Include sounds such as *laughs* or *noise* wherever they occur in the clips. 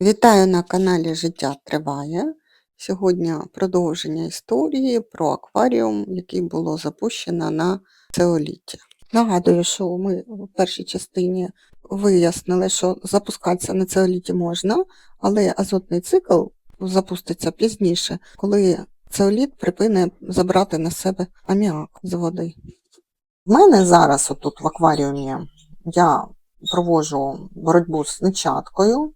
Вітаю на каналі Життя Триває. Сьогодні продовження історії про акваріум, який було запущено на цеоліті. Нагадую, що ми в першій частині вияснили, що запускатися на цеоліті можна, але азотний цикл запуститься пізніше, коли цеоліт припине забрати на себе аміак з води. В мене зараз отут в акваріумі я проводжу боротьбу з нечаткою,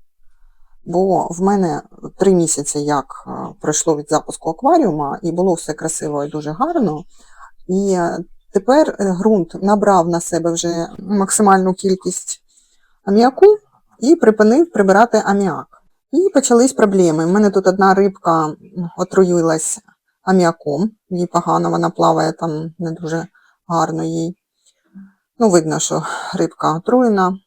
бо в мене три місяці як е, пройшло від запуску акваріума, і було все красиво і дуже гарно. І тепер е, ґрунт набрав на себе вже максимальну кількість аміаку і припинив прибирати аміак. І почались проблеми. У мене тут одна рибка отруїлась аміаком, їй погано, вона плаває там не дуже гарно їй. Ну, видно, що рибка отруєна.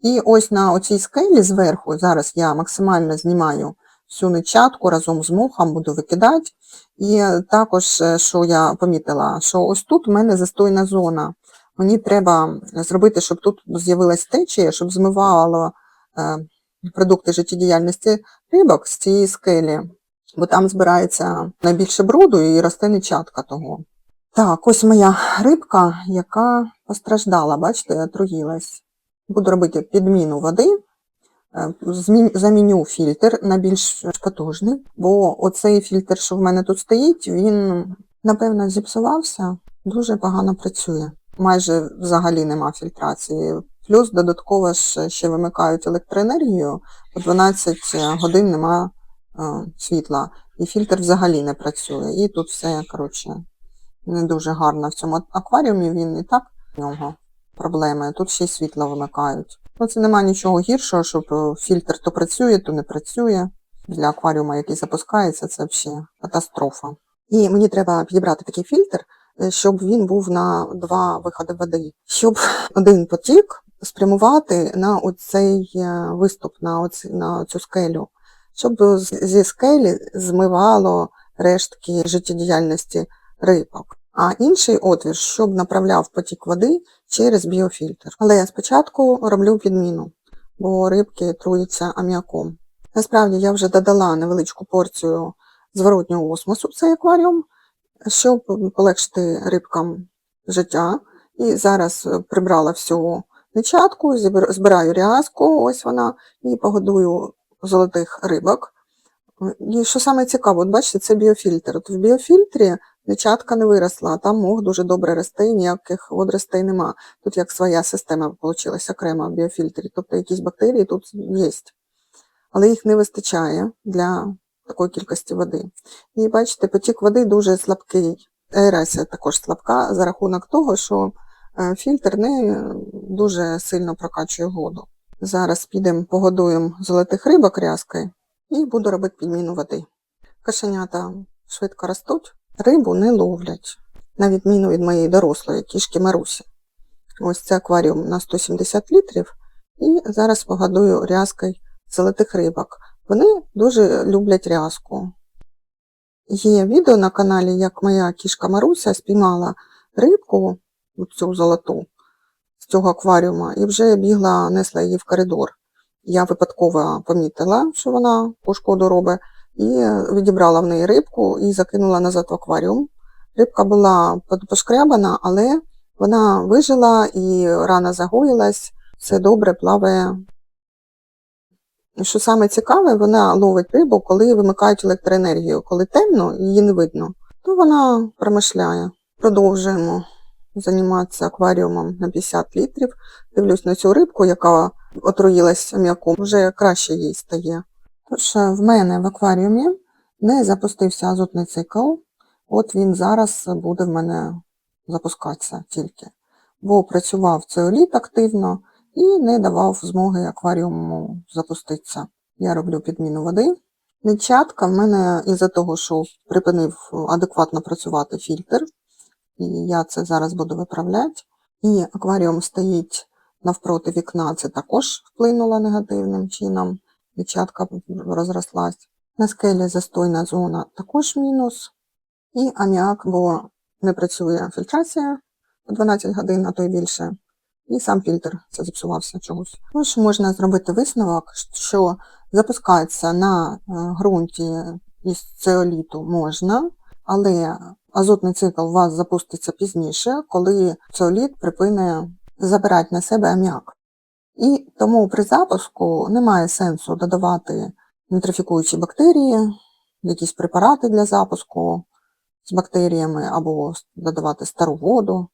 І ось на оцій скелі зверху, зараз я максимально знімаю всю нечатку разом з мохом, буду викидати. І також, е, що я помітила, що ось тут у мене застойна зона. Мені треба зробити, щоб тут з'явилась течія, щоб змивало е, продукти життєдіяльності рибок з цієї скелі, бо там збирається найбільше бруду і росте нечатка того. Так, ось моя рибка, яка постраждала, бачите, отруїлась. Буду робити підміну води, е, заміню фільтр на більш потужний, бо оцей фільтр, що в мене тут стоїть, він, напевно, зіпсувався, дуже погано працює. Майже взагалі нема фільтрації. Плюс додатково ж ще вимикають електроенергію, по 12 годин нема е, світла, і фільтр взагалі не працює. І тут все, коротше, не дуже гарно в цьому акваріумі, він і так в нього проблеми. Тут ще й світло вимикають. Ну, це немає нічого гіршого, щоб е, фільтр то працює, то не працює. Для акваріума, який запускається, це взагалі катастрофа. І мені треба підібрати такий фільтр, е, щоб він був на два виходи води, щоб один потік спрямувати на оцей е, виступ, на, оці, на цю скелю, щоб зі скелі змивало рештки життєдіяльності рибок. А інший отвір, щоб направляв потік води через біофільтр. Але я спочатку роблю підміну, бо рибки труються аміаком. Насправді я вже додала невеличку порцію зворотнього осмосу в цей акваріум, щоб полегшити рибкам життя. І зараз прибрала всю нечатку, збираю рязку, ось вона, і погодую золотих рибок. І що саме цікаво, от бачите, це біофільтр. От в біофільтрі нечатка не виросла, а там мох дуже добре росте, ніяких водоростей нема. Тут як своя система вийшла окрема в біофільтрі, тобто якісь бактерії тут є. Але їх не вистачає для такої кількості води. І бачите, потік води дуже слабкий. Аерація також слабка за рахунок того, що е, фільтр не дуже сильно прокачує воду. Зараз підемо погодуємо золотих рибок рязкою і буду робити підміну води. Кошенята швидко ростуть, рибу не ловлять, на відміну від моєї дорослої кішки Марусі. Ось це акваріум на 170 літрів, і зараз погодую рязкою золотих рибок. Вони дуже люблять рязку. Є відео на каналі, як моя кішка Маруся спіймала рибку, цю золоту, з цього акваріума, і вже бігла, несла її в коридор. Я випадково помітила, що вона шкоду робить, і відібрала в неї рибку і закинула назад в акваріум. Рибка була пошкрябана, але вона вижила і рана загоїлась, все добре плаває. Що саме цікаве, вона ловить рибу, коли вимикають електроенергію. Коли темно, її не видно, то вона промишляє. Продовжуємо займатися акваріумом на 50 літрів. Дивлюсь на цю рибку, яка отруїлась м'яком, вже краще їй стає. Тож в мене в акваріумі не запустився азотний цикл. От він зараз буде в мене запускатися тільки. Бо працював цеоліт активно і не давав змоги акваріуму запуститися. Я роблю підміну води. Нечатка в мене із-за того, що припинив адекватно працювати фільтр, і я це зараз буду виправляти. І акваріум стоїть навпроти вікна, це також вплинуло негативним чином. Нечатка розрослась. На скелі застойна зона також мінус. І аміак, бо не працює фільтрація по 12 годин, а то й більше. І сам фільтр це зіпсувався чогось. Тож можна зробити висновок, що Запускатися на е, ґрунті із цеоліту можна, але азотний цикл у вас запуститься пізніше, коли цеоліт припине забирати на себе аміак. І тому при запуску немає сенсу додавати нітрифікуючі бактерії, якісь препарати для запуску з бактеріями або додавати стару воду.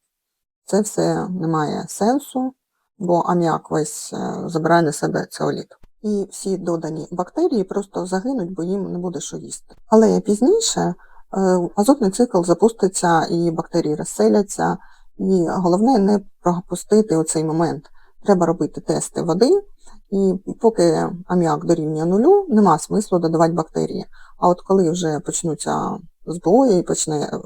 Це все не має сенсу, бо аміак весь е, забирає на себе цеоліт. І всі додані бактерії просто загинуть, бо їм не буде що їсти. Але пізніше е, азотний цикл запуститься і бактерії розселяться, і головне не пропустити оцей момент. Треба робити тести води, і поки аміак дорівнює нулю, нема смислу додавати бактерії. А от коли вже почнуться збої і почне е,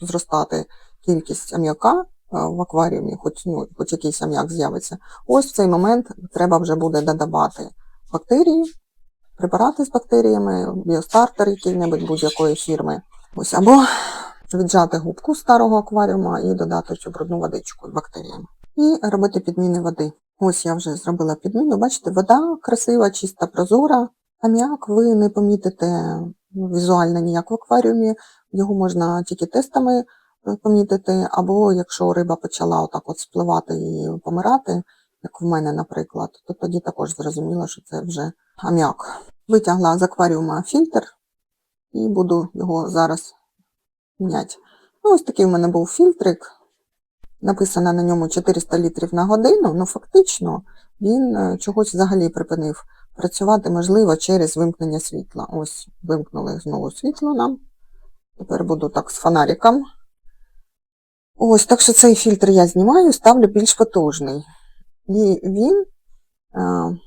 зростати кількість аміака е, в акваріумі, хоч, ну, хоч якийсь аміак з'явиться, ось в цей момент треба вже буде додавати бактерії, препарати з бактеріями, біостартер який-небудь будь-якої фірми. Ось, або віджати губку старого акваріума і додати цю брудну водичку з бактеріями. І робити підміни води. Ось я вже зробила підміну. Бачите, вода красива, чиста, прозора. Аміак ви не помітите візуально ніяк в акваріумі, його можна тільки тестами е, помітити, або якщо риба почала отак от спливати і помирати, як в мене, наприклад, то тоді також зрозуміло, що це вже аміак. Витягла з акваріума фільтр і буду його зараз міняти. Ну, ось такий в мене був фільтрик. Написано на ньому 400 літрів на годину, ну фактично він е, чогось взагалі припинив працювати, можливо, через вимкнення світла. Ось, вимкнули знову світло нам. Тепер буду так з фонариком. Ось, так що цей фільтр я знімаю, ставлю більш потужний. І він, е,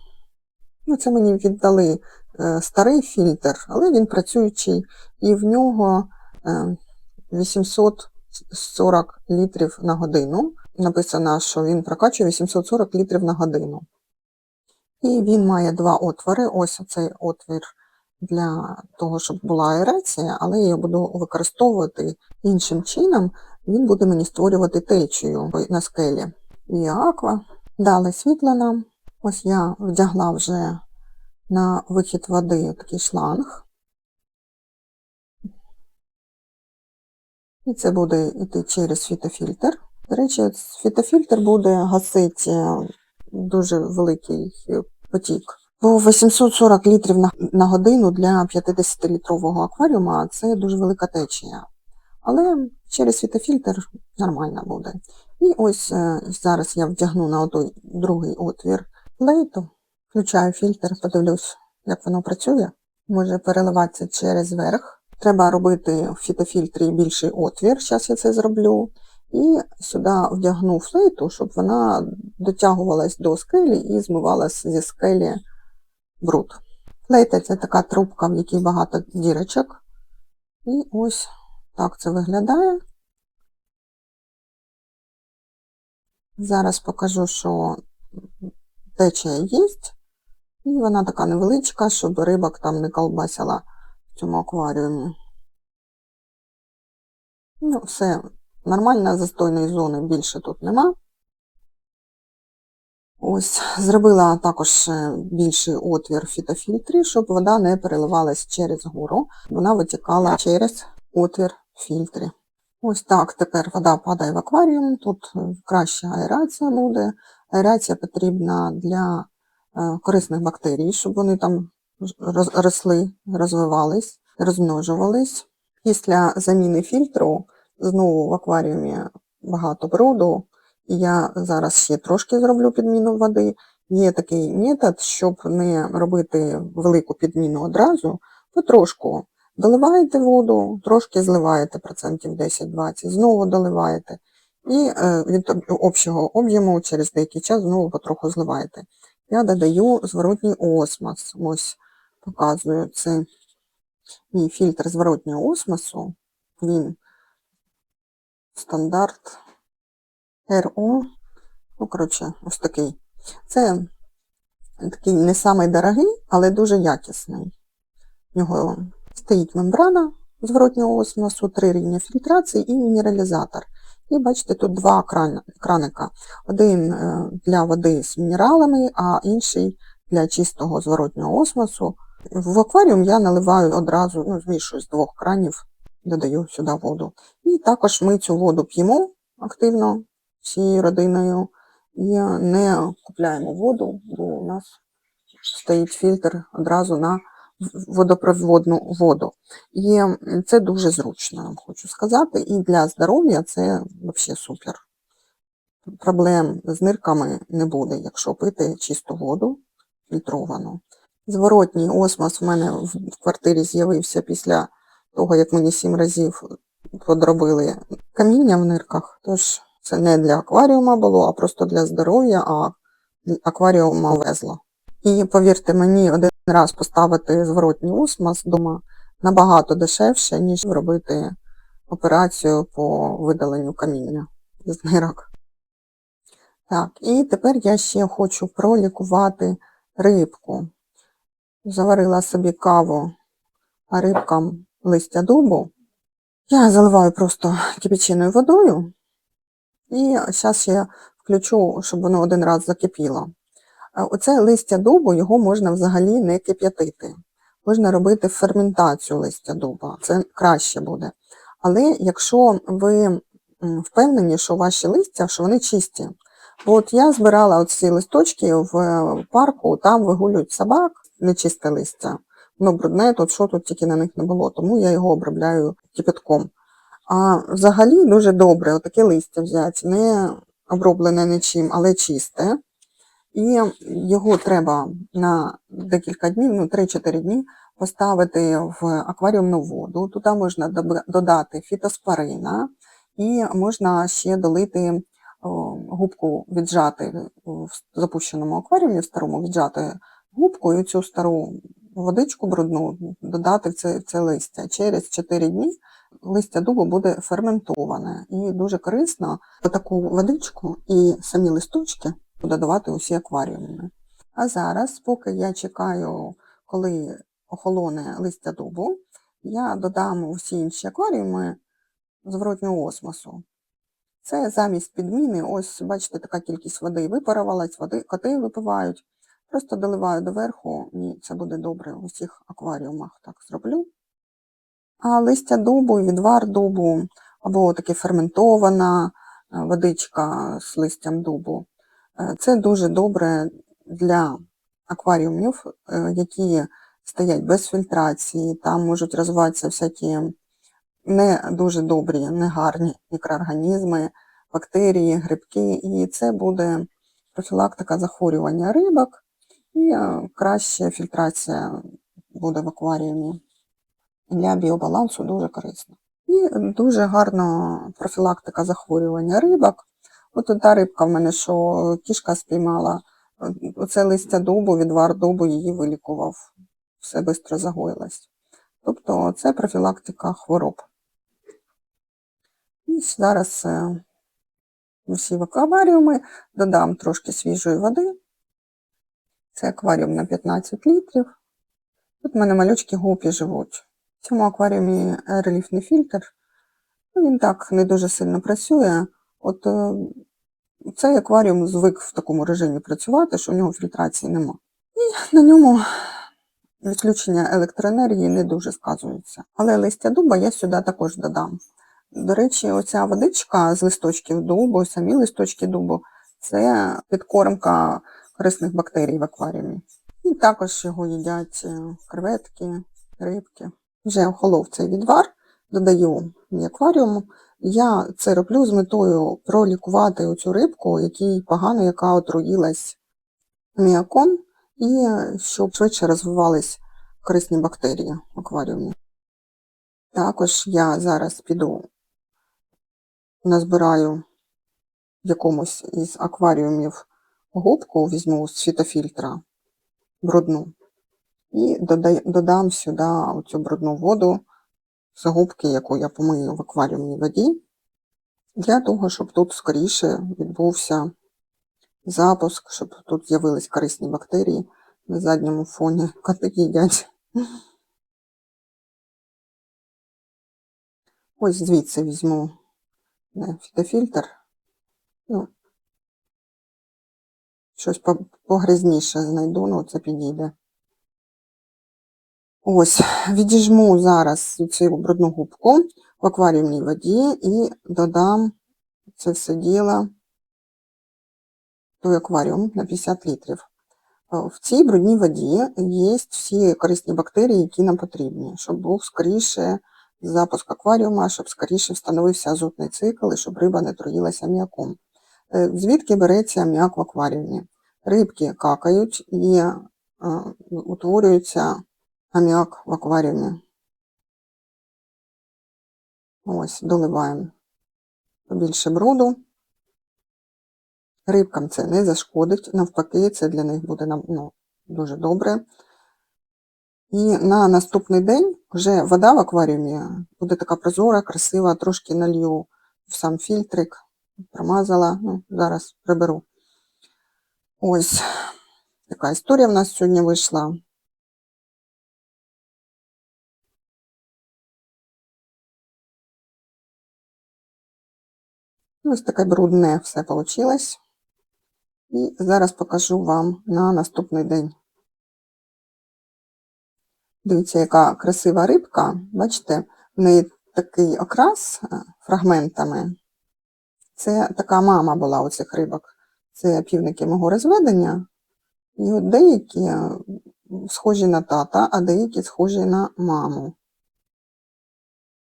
ну це мені віддали е, старий фільтр, але він працюючий, і в нього 840 літрів на годину. Написано, що він прокачує 840 літрів на годину. І він має два отвори. Ось цей отвір для того, щоб була аерація, але я його буду використовувати іншим чином. Він буде мені створювати течію на скелі. І аква. Дали світло нам. Ось я вдягла вже на вихід води такий шланг. І це буде йти через фітофільтр. До речі, фітофільтр буде гасити дуже великий потік. Бо 840 літрів на, годину для 50-літрового акваріума це дуже велика течія. Але через світофільтр нормально буде. І ось е, зараз я вдягну на той другий отвір плейту, включаю фільтр, подивлюсь, як воно працює. Може переливатися через верх. Треба робити в фітофільтрі більший отвір, зараз я це зроблю. І сюди вдягну флейту, щоб вона дотягувалась до скелі і змивалась зі скелі бруд. Флейта це така трубка, в якій багато дірочок. І ось так це виглядає. Зараз покажу, що течія є, і вона така невеличка, щоб рибок там не колбасила в цьому акваріумі. Ну, все нормально, застойної зони більше тут нема. Ось, зробила також е, більший отвір фітофільтрі, щоб вода не переливалась через гору, вона витікала через отвір фільтрі. Ось так тепер вода падає в акваріум, тут е, краща аерація буде. Аерація потрібна для е, корисних бактерій, щоб вони там росли, розвивались, розмножувались. Після заміни фільтру знову в акваріумі багато бруду, і я зараз ще трошки зроблю підміну води. Є такий метод, щоб не робити велику підміну одразу, потрошку доливаєте воду, трошки зливаєте процентів 10-20, знову доливаєте. І е, від общого об'єму через деякий час знову потроху зливаєте. Я додаю зворотній осмос. Ось показую це мій фільтр зворотнього осмосу. Він стандарт РО. Ну, коротше, ось такий. Це такий не самий дорогий, але дуже якісний. В нього стоїть мембрана зворотнього осмосу, три рівня фільтрації і мінералізатор. І бачите, тут два краника. Один е, для води з мінералами, а інший для чистого зворотнього осмосу. В акваріум я наливаю одразу, ну, змішую з двох кранів, додаю сюди воду. І також ми цю воду п'ємо активно всією родиною і не купляємо воду, бо у нас стоїть фільтр одразу на водопроводну воду. І це дуже зручно, хочу сказати. І для здоров'я це взагалі супер. Проблем з нирками не буде, якщо пити чисту воду фільтровану. Зворотній осмос в мене в квартирі з'явився після того, як мені сім разів подробили каміння в нирках. Тож це не для акваріума було, а просто для здоров'я, а акваріума везло. І повірте мені, один раз поставити зворотній осмос дома набагато дешевше, ніж робити операцію по видаленню каміння з нирок. Так, і тепер я ще хочу пролікувати рибку. Заварила собі каву рибкам листя дубу. Я заливаю просто кипяченою водою. І зараз я включу, щоб воно один раз закипіло. Оце листя дубу, його можна взагалі не кип'ятити. Можна робити ферментацію листя дуба, це краще буде. Але якщо ви впевнені, що ваші листя, що вони чисті. Бо От я збирала оці листочки в е, парку, там вигулюють собак, нечисте листя. Воно брудне, тут що тут тільки на них не було, тому я його обробляю кипятком. А взагалі дуже добре отаке листя взяти, не оброблене нічим, але чисте. І його треба на декілька днів, ну 3-4 дні, поставити в акваріумну воду. Туди можна додати фітоспорина і можна ще долити губку, віджати в запущеному акваріумі, в старому віджати губку і цю стару водичку брудну додати в це, в це листя. Через 4 дні листя дубу буде ферментоване і дуже корисно таку водичку і самі листочки додавати усі акваріуми. А зараз, поки я чекаю, коли охолоне листя дубу, я додам у всі інші акваріуми зворотнього осмосу. Це замість підміни, ось, бачите, така кількість води випарувалась, води коти випивають. Просто доливаю доверху, і це буде добре у всіх акваріумах. Так зроблю. А листя дубу, відвар дубу, або таке ферментована е, водичка з листям дубу. Е, Це дуже добре для акваріумів, е, які стоять без фільтрації, там можуть розвиватися всякі не дуже добрі, негарні мікроорганізми, бактерії, грибки, і це буде профілактика захворювання рибок і е, краща фільтрація буде в акваріумі. Для біобалансу дуже корисно. І дуже гарна профілактика захворювання рибок. От та рибка в мене, що кішка спіймала, оце листя дубу, відвар дубу її вилікував. Все швидко загоїлось. Тобто це профілактика хвороб. І зараз е, усі в акваріуми додам трошки свіжої води. Це акваріум на 15 літрів. Тут в мене малючки гупі живуть. В цьому акваріумі рельєфний фільтр. Ну, Він так не дуже сильно працює. От е, цей акваріум звик в такому режимі працювати, що в нього фільтрації нема. І на ньому відключення електроенергії не дуже сказується. Але листя дуба я сюди також додам. До речі, оця водичка з листочків дубу, самі листочки дубу, це підкормка корисних бактерій в акваріумі. І також його їдять е, креветки, рибки. Вже охолов цей відвар, додаю в акваріум. Я це роблю з метою пролікувати оцю рибку, якій погано, яка отруїлась міаком, і щоб швидше розвивались корисні бактерії в акваріумі. Також я зараз піду назбираю в якомусь із акваріумів губку, візьму з фітофільтра брудну і додам сюди оцю брудну воду з губки, яку я помию в акваріумній воді, для того, щоб тут скоріше відбувся запуск, щоб тут з'явились корисні бактерії на задньому фоні. *laughs* Коти їдять. Ось звідси візьму е, фітофільтр. Ну, щось по- погрізніше знайду, ну це підійде. Ось, відіжму зараз цю брудну губку в акваріумній воді і додам це все діло той акваріум на 50 літрів. Е, В цій брудній воді є всі корисні бактерії, які нам потрібні, щоб був скоріше запуск акваріума, щоб скоріше встановився азотний цикл і щоб риба не труїлася аміаком. Е, Звідки береться аміак в акваріумі? Рибки какають і е, утворюється аміак в акваріумі. Ось, доливаємо побільше бруду. Рибкам це не зашкодить, навпаки, це для них буде ну, дуже добре. І на наступний день вже вода в акваріумі буде така прозора, красива, трошки налью в сам фільтрик, промазала, ну, зараз приберу. Ось така історія в нас сьогодні вийшла. Ось таке брудне все вийшло. І зараз покажу вам на наступний день. Дивіться, яка красива рибка. Бачите, в неї такий окрас е, фрагментами. Це така мама була у цих рибок. Це півники мого розведення. І от деякі е, схожі на тата, а деякі схожі на маму.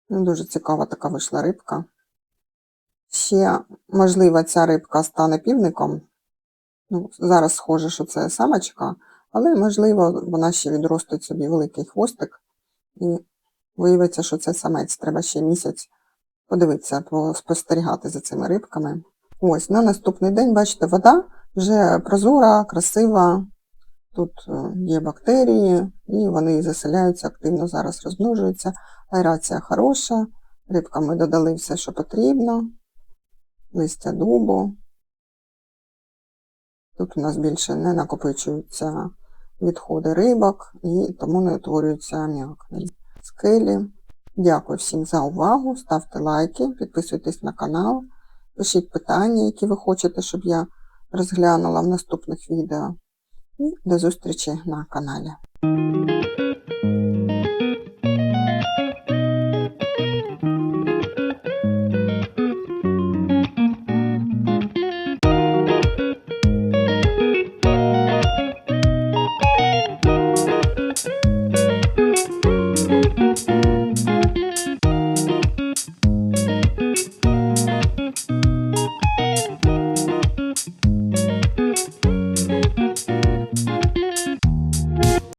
Ну, Дуже цікава така вийшла рибка. Ще, можливо, ця рибка стане півником. Ну, зараз схоже, що це самочка, але, можливо, вона ще відростить собі великий хвостик і виявиться, що це самець. Треба ще місяць подивитися, спостерігати за цими рибками. Ось, на наступний день, бачите, вода вже прозора, красива. Тут е, є бактерії, і вони заселяються активно, зараз розмножуються. Аерація хороша, рибкам ми додали все, що потрібно, листя дубу. Тут у нас більше не накопичуються відходи рибок і тому не утворюється аміак. Скелі. Дякую всім за увагу. Ставте лайки, підписуйтесь на канал, пишіть питання, які ви хочете, щоб я розглянула в наступних відео. І до зустрічі на каналі.